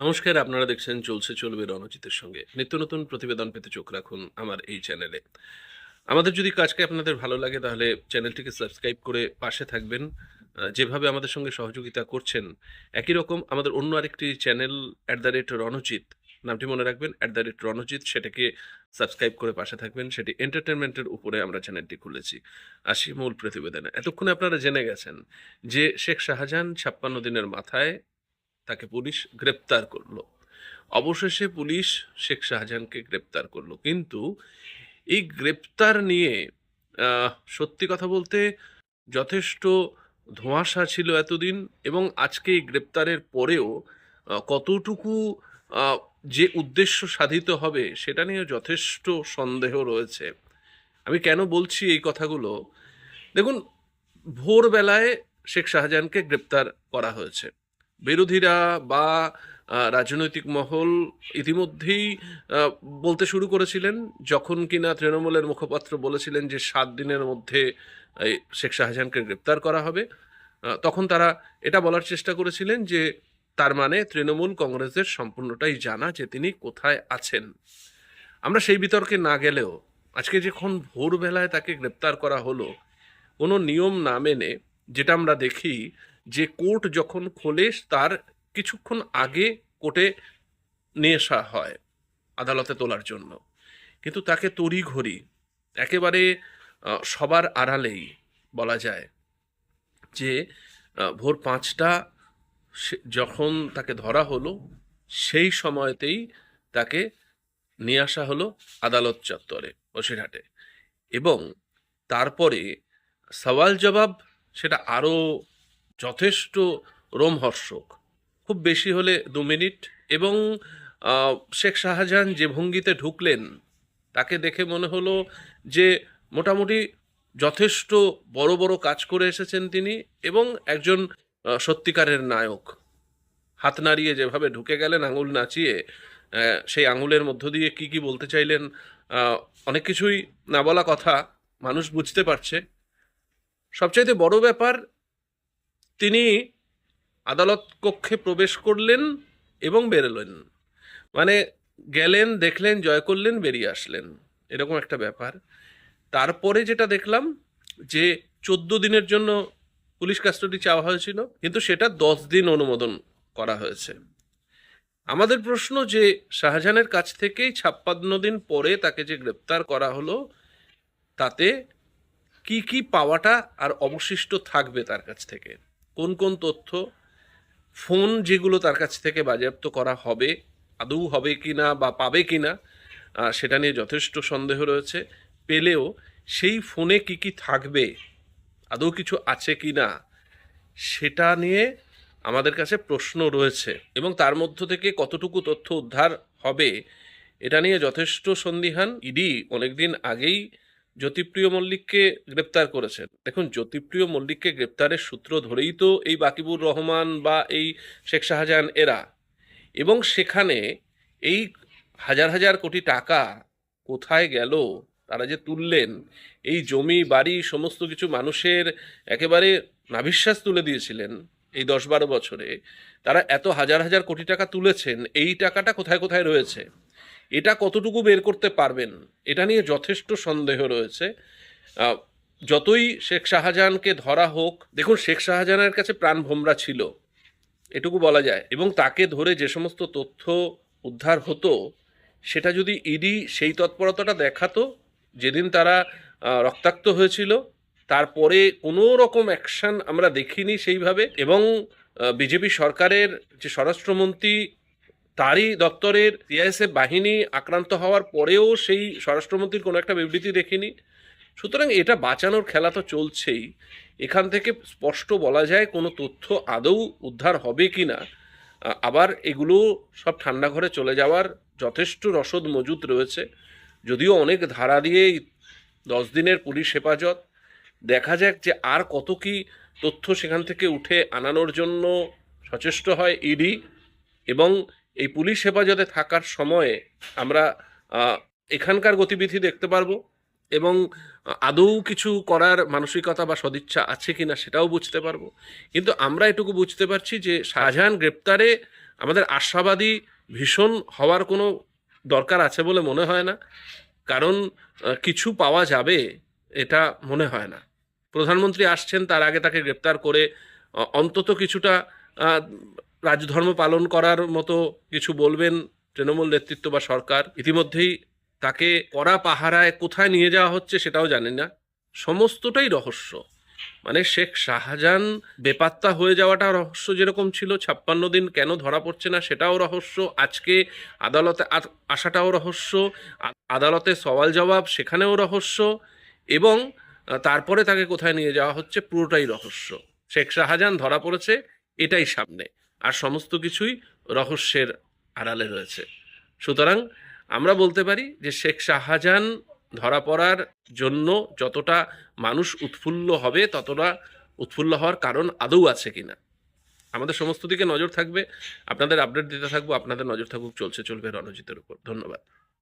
নমস্কার, আপনারা দেখছেন চলছে চলবে রণজিতের সঙ্গে। নিত্য নতুন প্রতিবেদন পেতে চোখ রাখুন আমার এই চ্যানেলে। আমাদের যদি কাজকে আপনাদের ভালো লাগে, তাহলে চ্যানেলটিকে সাবস্ক্রাইব করে পাশে থাকবেন। যেভাবে আমাদের সঙ্গে সহযোগিতা করছেন, একই রকম আমাদের অন্য আরেকটি channel at the rate Ranjit, নামটি মনে রাখবেন অ্যাট দ্য রেট রণজিৎ, সেটাকে সাবস্ক্রাইব করে পাশে থাকবেন। সেটি এন্টারটেনমেন্টের উপরে আমরা চ্যানেলটি খুলেছি। আসি মূল প্রতিবেদনে। এতক্ষণে আপনারা জেনে গেছেন যে শেখ শাহজাহান ছাপ্পান্ন দিনের মাথায় তাকে পুলিশ গ্রেপ্তার করল। অবশেষে পুলিশ শেখ শাহজাহানকে গ্রেপ্তার করল। কিন্তু এই গ্রেপ্তার নিয়ে সত্যি কথা বলতে যথেষ্ট ধোঁয়াশা ছিল এতদিন এবং আজকে এই গ্রেপ্তারের পরেও কতটুকু যে উদ্দেশ্য সাধিত হবে সেটা নিয়ে যথেষ্ট সন্দেহ রয়েছে। আমি কেন বলছি এই কথাগুলো? দেখুন, ভোরবেলায় শেখ শাহজাহানকে গ্রেপ্তার করা হয়েছে। বিরোধীরা বা রাজনৈতিক মহল ইতিমধ্যেই বলতে শুরু করেছিলেন, যখন কিনা তৃণমূলের মুখপাত্র বলেছিলেন যে সাত দিনের মধ্যে শেখ শাহজাহানকে গ্রেপ্তার করা হবে তখন তারা এটা বলার চেষ্টা করেছিলেন যে, তার মানে তৃণমূল কংগ্রেসের সম্পূর্ণটাই জানা যে তিনি কোথায় আছেন। আমরা সেই বিতর্কে না গেলেও, আজকে যখন ভোরবেলায় তাকে গ্রেপ্তার করা হলো, কোনো নিয়ম না মেনে যেটা আমরা দেখি যে কোর্ট যখন খোলে, তার কিছুক্ষণ আগে কোর্টে নিয়ে আসা হয় আদালতে তোলার জন্য। কিন্তু তাকে তড়িঘড়ি, একেবারে সবার আড়ালেই বলা যায় যে ভোর পাঁচটা যখন তাকে ধরা হলো, সেই সময়তেই তাকে নিয়ে আসা হলো আদালত চত্বরে, বসিরহাটে। এবং তারপরে সওয়াল জবাব সেটা আরও যথেষ্ট রোমহর্ষক। খুব বেশি হলে দু মিনিট এবং শেখ শাহজাহান যে ভঙ্গিতে ঢুকলেন, তাকে দেখে মনে হলো যে মোটামুটি যথেষ্ট বড় বড় কাজ করে এসেছেন তিনি এবং একজন সত্যিকারের নায়ক। হাত নাড়িয়ে যেভাবে ঢুকে গেলেন আঙুল নাচিয়ে সেই আঙুলের মধ্য দিয়ে কি কি বলতে চাইলেন অনেক কিছুই না বলা কথা মানুষ বুঝতে পারছে। সবচাইতে বড় ব্যাপার তিনি আদালত কক্ষে প্রবেশ করলেন এবং বেরোলেন। মানে গেলেন, দেখলেন, জয় করলেন, বেরিয়ে আসলেন। এরকম একটা ব্যাপার। তারপরে যেটা দেখলাম যে চোদ্দ দিনের জন্য পুলিশ কাস্টডি চাওয়া হয়েছিল, কিন্তু সেটা দশ দিন অনুমোদন করা হয়েছে। আমাদের প্রশ্ন যে শাহজাহানের কাছ থেকেই ছাপ্পান্ন দিন পরে তাকে যে গ্রেপ্তার করা হলো, তাতে কি কি পাওয়াটা আর অবশিষ্ট থাকবে তার কাছ থেকে? কোন কোন তথ্য ফোন যেগুলো তার কাছ থেকে বাজেয়াপ্ত করা হবে, আদৌ হবে কি না বা পাবে কি না সেটা নিয়ে যথেষ্ট সন্দেহ রয়েছে। পেলেও সেই ফোনে কি কি থাকবে, আদৌ কিছু আছে কি না সেটা নিয়ে আমাদের কাছে প্রশ্ন রয়েছে এবং তার মধ্য থেকে কতটুকু তথ্য উদ্ধার হবে, এটা নিয়ে যথেষ্ট সন্দিহান। ইডি অনেকদিন আগেই জ্যোতিপ্রিয় মল্লিককে গ্রেপ্তার করেছেন। দেখুন, জ্যোতিপ্রিয় মল্লিককে গ্রেপ্তারের সূত্র ধরেই তো এই বাকিবুর রহমান বা এই শেখ শাহজাহান এরা। এবং সেখানে এই হাজার হাজার কোটি টাকা কোথায় গেল, তারা যে তুললেন, এই জমি, বাড়ি, সমস্ত কিছু মানুষের একেবারে নাভিশ্বাস তুলে দিয়েছিলেন এই দশ বারো বছরে। তারা এত হাজার হাজার কোটি টাকা তুলেছেন, এই টাকাটা কোথায় কোথায় রয়েছে? এটা কতটুকু বের করতে পারবেন, এটা নিয়ে যথেষ্ট সন্দেহ রয়েছে। যতই শেখ শাহজাহানকে ধরা হোক, দেখুন শেখ শাহজাহানের কাছে প্রাণ ভোমরা ছিল, এটুকু বলা যায়, এবং তাকে ধরে যে সমস্ত তথ্য উদ্ধার হতো, সেটা যদি ইডি সেই তৎপরতাটা দেখাতো, যেদিন তারা রক্তাক্ত হয়েছিল, তারপরে কোনো রকম অ্যাকশন আমরা দেখিনি সেইভাবে, এবং বিজেপি সরকারের যে স্বরাষ্ট্রমন্ত্রী তারই দপ্তরের সিআইএসএফ বাহিনী আক্রান্ত হওয়ার পরেও সেই স্বরাষ্ট্রমন্ত্রীর কোনো একটা বিবৃতি দেখিনি। সুতরাং এটা বাঁচানোর খেলা তো চলছেই। এখান থেকে স্পষ্ট বলা যায় কোনো তথ্য আদৌ উদ্ধার হবে কি না আবার এগুলো সব ঠান্ডা ঘরে চলে যাওয়ার যথেষ্ট রসদ মজুদ রয়েছে। যদিও অনেক ধারা দিয়ে দশ দিনের পুলিশ হেফাজত। দেখা যাক যে আর কত কি তথ্য সেখান থেকে উঠে আনানোর জন্য সচেষ্ট হয় ইডি এবং এই পুলিশ হেফাজতে থাকার সময়ে আমরা এখানকার গতিবিধি দেখতে পারব এবং আদৌ কিছু করার মানসিকতা বা সদিচ্ছা আছে কি না সেটাও বুঝতে পারব। কিন্তু আমরা এটুকু বুঝতে পারছি যে শাহজাহান গ্রেপ্তারে আমাদের আশাবাদী ভীষণ হওয়ার কোনো দরকার আছে বলে মনে হয় না। কারণ কিছু পাওয়া যাবে এটা মনে হয় না। প্রধানমন্ত্রী আসছেন, তার আগে তাকে গ্রেপ্তার করে অন্তত কিছুটা রাজধর্ম পালন করার মতো কিছু বলবেন তৃণমূল নেতৃত্ব বা সরকার? ইতিমধ্যেই তাকে কড়া পাহারায় কোথায় নিয়ে যাওয়া হচ্ছে সেটাও জানি না। সমস্তটাই রহস্য। মানে শেখ শাহজাহান বেপাত্তা হয়ে যাওয়াটা রহস্য যেরকম ছিল, ছাপ্পান্ন দিন কেন ধরা পড়ছে না সেটাও রহস্য, আজকে আদালতে আসাটাও রহস্য আদালতে সওয়াল জবাব সেখানেও রহস্য এবং তারপরে তাকে কোথায় নিয়ে যাওয়া হচ্ছে পুরোটাই রহস্য। শেখ শাহজাহান ধরা পড়েছে এটাই সামনে। আর সমস্ত কিছুই রহস্যের আড়ালে রয়েছে। সুতরাং আমরা বলতে পারি যে শেখ শাহজাহান ধরা পড়ার জন্য যতটা মানুষ উৎফুল্ল হবে, ততটা উৎফুল্ল হওয়ার কারণ আদৌ আছে কিনা। আমাদের সমস্ত দিকে নজর থাকবে, আপনাদের আপডেট দিতে থাকব, আপনাদের নজর থাকুক, চলছে, চলবে রণজিতের উপর। ধন্যবাদ।